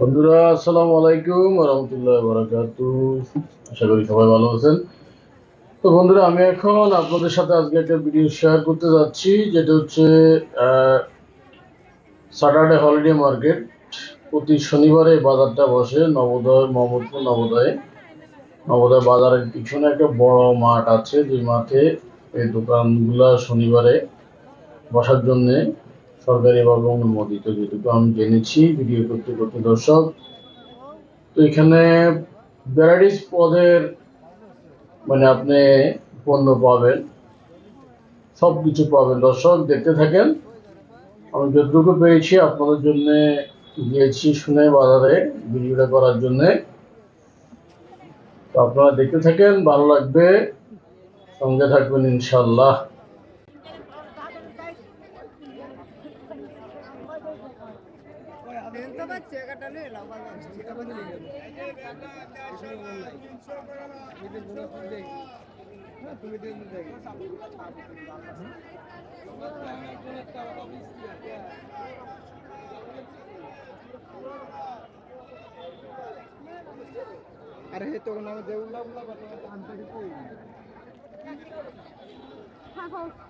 বন্ধুরা, আসসালামু আলাইকুম রহমতুল্লাহ বরাকাত আশা করি সবাই ভালো আছেন। তো বন্ধুরা, আমি এখন আপনাদের সাথে আজকে একটা ভিডিও শেয়ার করতে যাচ্ছি, যেটা হচ্ছে স্যাটারডে হলিডে মার্কেট প্রতি শনিবারে বাজারটা বসে, নবোদয় মোহাম্মদপুর নবোদয়ে। নবোদয় বাজারের পিছনে একটা বড় মাঠ আছে, যে মাঠে এই দোকানগুলা শনিবারে বসার জন্যে সরকারিভাবে অনুমোদিত যেটুকু আমি জেনেছি, ভিডিও করতে করতে দর্শক। তো এখানে ভ্যারাইটিস পদের মানে আপনি পণ্য পাবেন সব কিছু পাবেন। দর্শক, দেখতে থাকেন। আমি যতটুকু পেয়েছি আপনাদের জন্য গিয়েছি শুনে বাজারে, ভিডিওটা করার জন্যে। আপনারা দেখতে থাকেন, ভালো লাগবে। সঙ্গে থাকবেন ইনশাল্লাহ তুমি আরে হে তোর নামে দেউল্লা উল্লা কথা আনতে কি? হ্যাঁ, হ্যাঁ।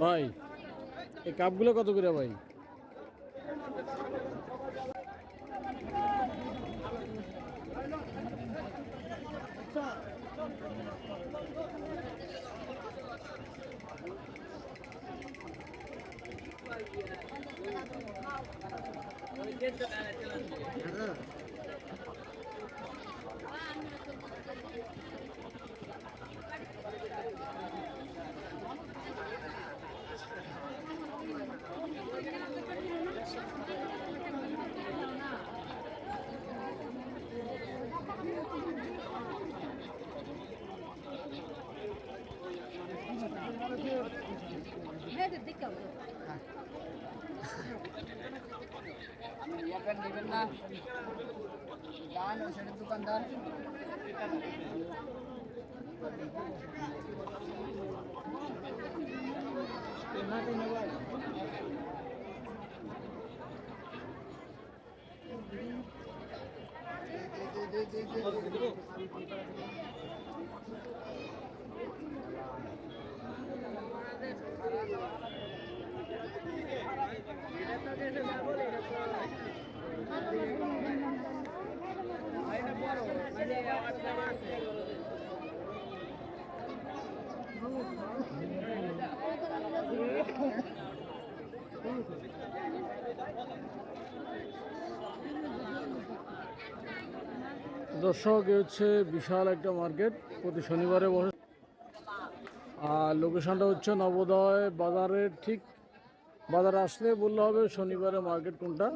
ভাই এই কাপগুলো কত করে ভাই? get the attitude. ఇక్కడ నిన్న దాని చెడుకుందా Gracias. দর্শক হচ্ছে বিশাল একটা মার্কেট। প্রতি শনিবারে বসে আর লোকেশনটা হচ্ছে নবোদয় বাজারের ঠিক বাজারে আসলে বললে হবে, শনিবারে মার্কেট কোনটা?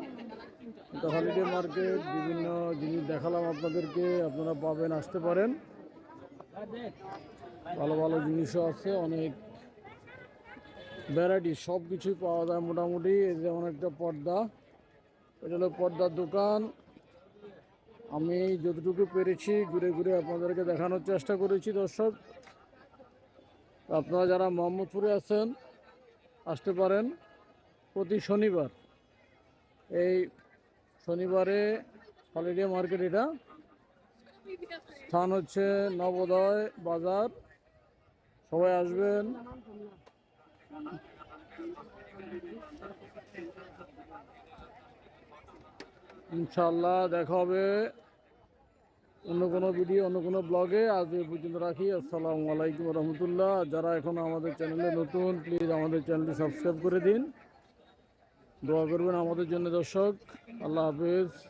এটা হলিডে মার্কেট বিভিন্ন জিনিস দেখালাম আপনাদেরকে, আপনারা পাবেন, আসতে পারেন। ভালো ভালো জিনিসও আছে, অনেক ভ্যারাইটি সব কিছুই পাওয়া যায় মোটামুটি। যেমন একটা পর্দা, এটা হলো পর্দার দোকান। আমি যতটুকু পেরেছি, ঘুরে ঘুরে আপনাদেরকে দেখানোর চেষ্টা করেছি, দর্শক। আপনারা যারা মোহাম্মদপুরে আছেন, আসতে পারেন। প্রতি শনিবার। এই শনিবারে হলিডে মার্কেট এটা। স্থান হচ্ছে নবোদয় বাজার। সবাই আসবেন। ইনশাল্লাহ দেখা হবে অন্য কোনো ভিডিও, অন্য কোনো ব্লগে। আজ এই পর্যন্ত রাখি। আসসালামু আলাইকুম রহমতুল্লাহ। যারা এখন আমাদের চ্যানেলে নতুন প্লিজ আমাদের চ্যানেলটি সাবস্ক্রাইব করে দিন। দোয়া করবেন আমাদের জন্য দর্শক। আল্লাহ হাফিজ।